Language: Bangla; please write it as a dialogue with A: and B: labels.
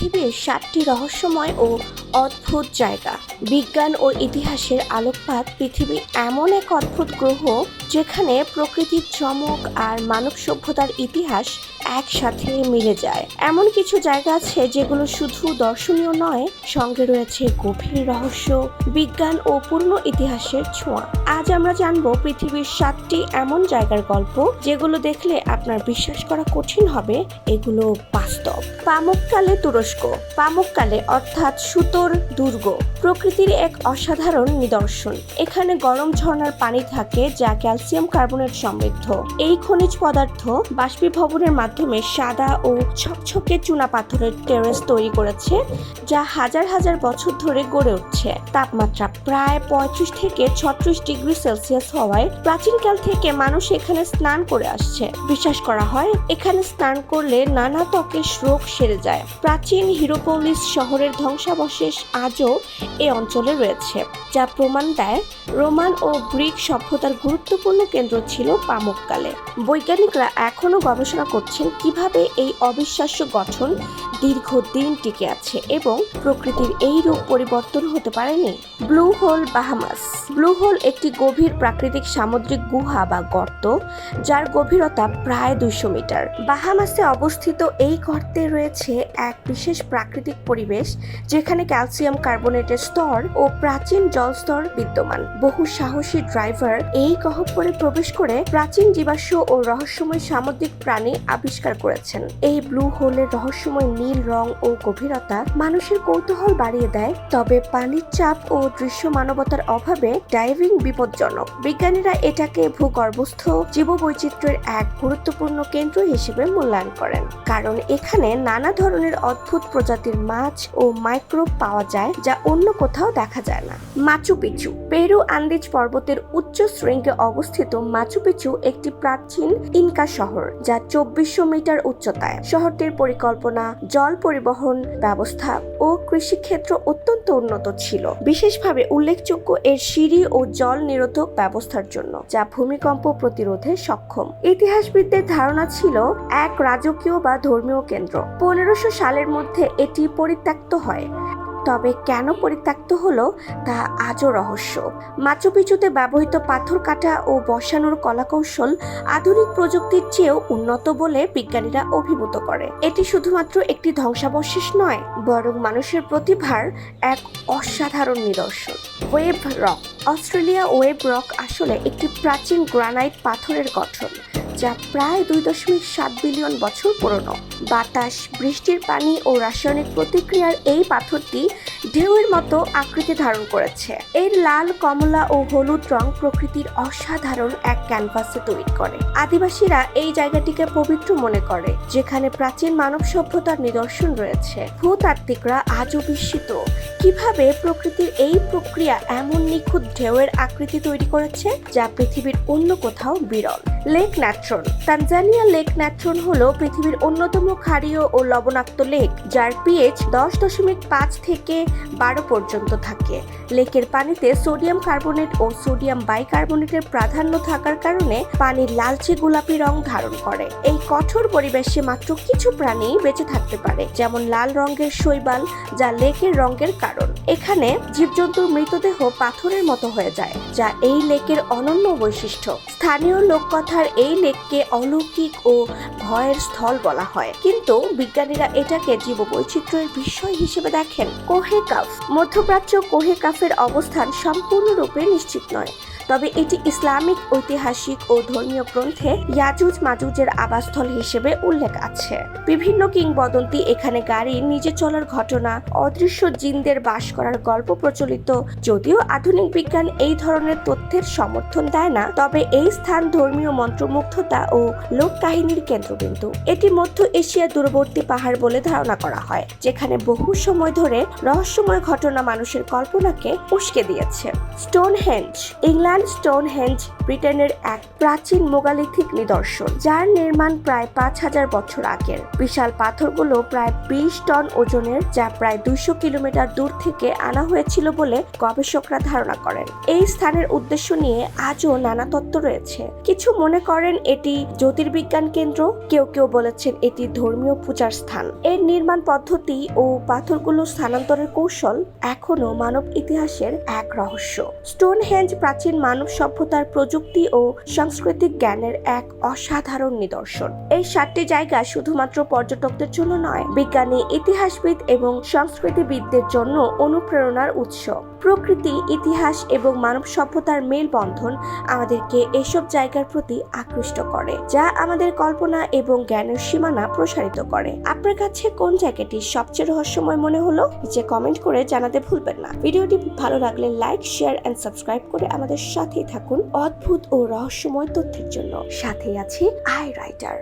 A: পৃথিবীর সাতটি রহস্যময় ও অদ্ভুত জায়গা। বিজ্ঞান ও ইতিহাসের আলোকপাত পৃথিবী এমন এক অদ্ভুত গ্রহ যেখানে প্রকৃতির চমক আর মানব সভ্যতার ইতিহাস একসাথে মিলে যায়। এমন কিছু জায়গা আছে যেগুলো শুধু দর্শনীয় নয়, সঙ্গে রয়েছে গভীর রহস্য, বিজ্ঞান ও পূর্ণ ইতিহাসের ছোঁয়া। আজ আমরা জানব পৃথিবীর সাতটি এমন জায়গার গল্প যেগুলো দেখলে আপনার বিশ্বাস করা কঠিন হবে, এগুলো বাস্তব। পামুককালে তুরস্ক। পামুককালে অর্থাৎ সুতোর দুর্গ, প্রকৃতির এক অসাধারণ নিদর্শন। এখানে গরম ঝর্ণার পানি থাকে যা ক্যালসিয়াম কার্বনেট সমৃদ্ধ। এই খনিজ পদার্থ বাষ্পীভবনের মাধ্যমে সাদা ও ছকছকে চুনা পাথরের টেরেস তৈরি করেছে, যা হাজার হাজার বছর ধরে গড়ে উঠছে। তাপমাত্রা প্রায় পঁয়ত্রিশ থেকে ছত্রিশ ডিগ্রি সেলসিয়াস হওয়ায় প্রাচীনকাল থেকে মানুষ এখানে স্নান করে আসছে। বিশ্বাস করা হয়, এখানে স্নান করলে নানা ত্বকের রোগ সেরে যায়। প্রাচীন হিরোপোলিস শহরের ধ্বংসাবশেষ আজও এ অঞ্চলে রয়েছে, যা প্রমাণ দেয় রোমান ও গ্রিক সভ্যতার গুরুত্বপূর্ণ কেন্দ্র ছিল পামুককালে। বৈজ্ঞানিকরা এখনও গবেষণা করছেন কীভাবে এই অবিশ্বাস্য গঠন দীর্ঘদিন টিকে আছে এবং প্রকৃতির এই রূপ পরিবর্তন হতে পারেনি। Blue Hole Bahamas. Blue Hole একটি গভীর প্রাকৃতিক সামুদ্রিক গুহা বা গর্ত যার গভীরতা প্রায় দুইশো মিটার। বাহামাসে অবস্থিত এই গর্তে রয়েছে এক বিশেষ প্রাকৃতিক পরিবেশ যেখানে ক্যালসিয়াম কার্বনেটের স্তর ও প্রাচীন জলস্তর বিদ্যমান। বহু সাহসী ড্রাইভার এই গহ্বরে প্রবেশ করে প্রাচীন জীবাশ্ম ও রহস্যময় সামুদ্রিক প্রাণী আবিষ্কার করেছেন। এই ব্লু হোলের রহস্যময় নীল রং ও গভীরতা মানুষের কৌতূহল বাড়িয়ে দেয়, তবে পানির চাপ ও দৃশ্য মানবতার অভাবে ডাইভিং বিপজ্জনক। বিজ্ঞানীরা এটাকে ভূগর্ভস্থ জীববৈচিত্র্যের এক গুরুত্বপূর্ণ কেন্দ্র হিসেবে মূল্যায়ন করেন, কারণ এখানে নানা ধরনের অদ্ভুত প্রজাতির মাছ ও মাইক্রোব পাওয়া যায় যা অন্য কোথাও দেখা যায় না। মাচু পিচু, পেরু আন্দিজ পর্বতের উচ্চ শৃঙ্গে অবস্থিত মাচু পিচু একটি প্রাচীন ইনকা শহর যা চব্বিশশো মিটার উচ্চতায়। শহরটির পরিকল্পনা, জল পরিবহন ব্যবস্থা ও কৃষিক্ষেত্র অত্যন্ত উন্নত ছিল। বিশেষভাবে উল্লেখযোগ্য এর সিঁড়ি ও জল নিরোধক ব্যবস্থার জন্য, যা ভূমিকম্প প্রতিরোধে সক্ষম। ইতিহাসবিদদের ধারণা ছিল, এক রাজকীয় বা ধর্মীয় কেন্দ্র। পনেরোশো সালের মধ্যে এটি পরিত্যক্ত হয়। তবে কেন পরিত্যক্ত হলো তা আজও রহস্য। মাচুপিচুতে ব্যবহৃত পাথর কাটা ও বসানোর কলাকৌশল আধুনিক প্রযুক্তির চেয়েও উন্নত বলে বিজ্ঞানীরা অভিভূত করে। এটি শুধুমাত্র একটি ধ্বংসাবশেষ নয়, বরং মানুষের প্রতিভার এক অসাধারণ নিদর্শন। Wave Rock, Australia Wave Rock আসলে একটি প্রাচীন গ্রানাইট পাথরের গঠন। যা প্রায় দুই দশমিক সাত বিলিয়ন বছর পুরনো। বাতাস, বৃষ্টির পানি ও রাসায়নিক প্রতিক্রিয়ার এই পাথরটি ঢেউয়ের মতো আকৃতি ধারণ করেছে। এর লাল, কমলা ও হলুদ রং প্রকৃতির অসাধারণ এক ক্যানভাসে তৈরি করে। আদিবাসীরা এই জায়গাটিকে পবিত্র মনে করে, যেখানে প্রাচীন মানব সভ্যতার নিদর্শন রয়েছে। ভূতাত্ত্বিকরা আজও বিস্মিত। কীভাবে প্রকৃতির এই প্রক্রিয়া এমন নিখুঁত ঢেউয়ের আকৃতি তৈরি করেছে, যা পৃথিবীর অন্য কোথাও বিরল? Lake Natron Tanzania Lake Natron হলো পৃথিবীর অন্যতম ক্ষারীয় ও লবণাক্ত লেক, যার পিএইচ দশ দশমিক পাঁচ থেকে বারো পর্যন্ত থাকে। লেকের পানিতে সোডিয়াম কার্বনেট ও সোডিয়াম বাইকার্বনেটের প্রাধান্য থাকার কারণে পানির লালচে গোলাপি রং ধারণ করে। এই কঠোর পরিবেশে মাত্র কিছু প্রাণী বেঁচে থাকতে পারে, যেমন লাল রঙের শৈবাল, যা লেকের রঙের কারণ। এখানে জীবজন্তুর মৃতদেহ পাথরের মতো হয়ে যায়, যা এই লেকের অনন্য বৈশিষ্ট্য। স্থানীয় লোককথার এই লেককে অলৌকিক ও ভয়ের স্থল বলা হয়। কিন্তু বিজ্ঞানীরা এটাকে জীব বৈচিত্র্যের বিষয় হিসেবে দেখেন। কোহে কাফ মধ্যপ্রাচ্য কোহে কাফের অবস্থান সম্পূর্ণরূপে নিশ্চিত নয়। তবে এটি ইসলামিক, ঐতিহাসিক ও ধর্মীয় গ্রন্থে ইয়াজুজ মাজুজের আবাসস্থল হিসেবে উল্লেখ আছে। বিভিন্ন কিংবদন্তি এখানে গাড়ি নিজে চলার ঘটনা, অদৃশ্য জিনদের বাস করার গল্প প্রচলিত, যদিও আধুনিক বিজ্ঞান এই ধরনের তথ্যের সমর্থন দেয় না, তবে এই স্থান ধর্মীয় মন্ত্রমুগ্ধতা ও লোক কাহিনীর কেন্দ্রবিন্দু। এটি মধ্য এশিয়ার দূরবর্তী পাহাড় বলে ধারণা করা হয়, যেখানে বহু সময় ধরে রহস্যময় ঘটনা মানুষের কল্পনাকে উস্কে দিয়েছে। স্টোনহেঞ্জ, ইংল্যান্ড স্টোন হেঞ্জ ব্রিটেনের এক প্রাচীন মোগালিথিক নিদর্শন, যার নির্মাণ প্রায় পাঁচ হাজার বছর আগের। বিশাল পাথরগুলো প্রায় বিশ টন ওজনের, যা প্রায় দুইশো কিলোমিটার দূর থেকে আনা হয়েছিল বলে গবেষকরা ধারণা করেন। এই স্থানের উদ্দেশ্য নিয়ে আজও নানা তত্ত্ব রয়েছে। কিছু মনে করেন এটি জ্যোতির্বিজ্ঞান কেন্দ্র? কেউ কেউ বলেছেন এটি ধর্মীয় পূজার স্থান। এর নির্মাণ পদ্ধতি ও পাথরগুলো স্থানান্তরের কৌশল এখনও মানব ইতিহাসের এক রহস্য। স্টোনহেঞ্জ প্রাচীন মানব সভ্যতার প্রযুক্তি ও সাংস্কৃতিক জ্ঞানের এক অসাধারণ নিদর্শন। এই সাতটি জায়গা শুধুমাত্র পর্যটকদের জন্য নয়, বিজ্ঞানী, ইতিহাসবিদ এবং সংস্কৃতিবিদদের জন্য অনুপ্রেরণার উৎস। প্রকৃতি, ইতিহাস এবং মানব সভ্যতার মেলবন্ধন আমাদেরকে এসব জায়গার প্রতি আকৃষ্ট করে, যা আমাদের কল্পনা এবং জ্ঞানের সীমানা প্রসারিত করে। আপনার কাছে কোন জায়গাটি সবচেয়ে রহস্যময় মনে হলো? নিচে কমেন্ট করে জানাতে ভুলবেন না। ভিডিওটি ভালো লাগলে লাইক শেয়ার এন্ড সাবস্ক্রাইব করে আমাদের সাথেই থাকুন অদ্ভুত ও রহস্যময় তথ্যের জন্য। সাথে আছে আই রাইটার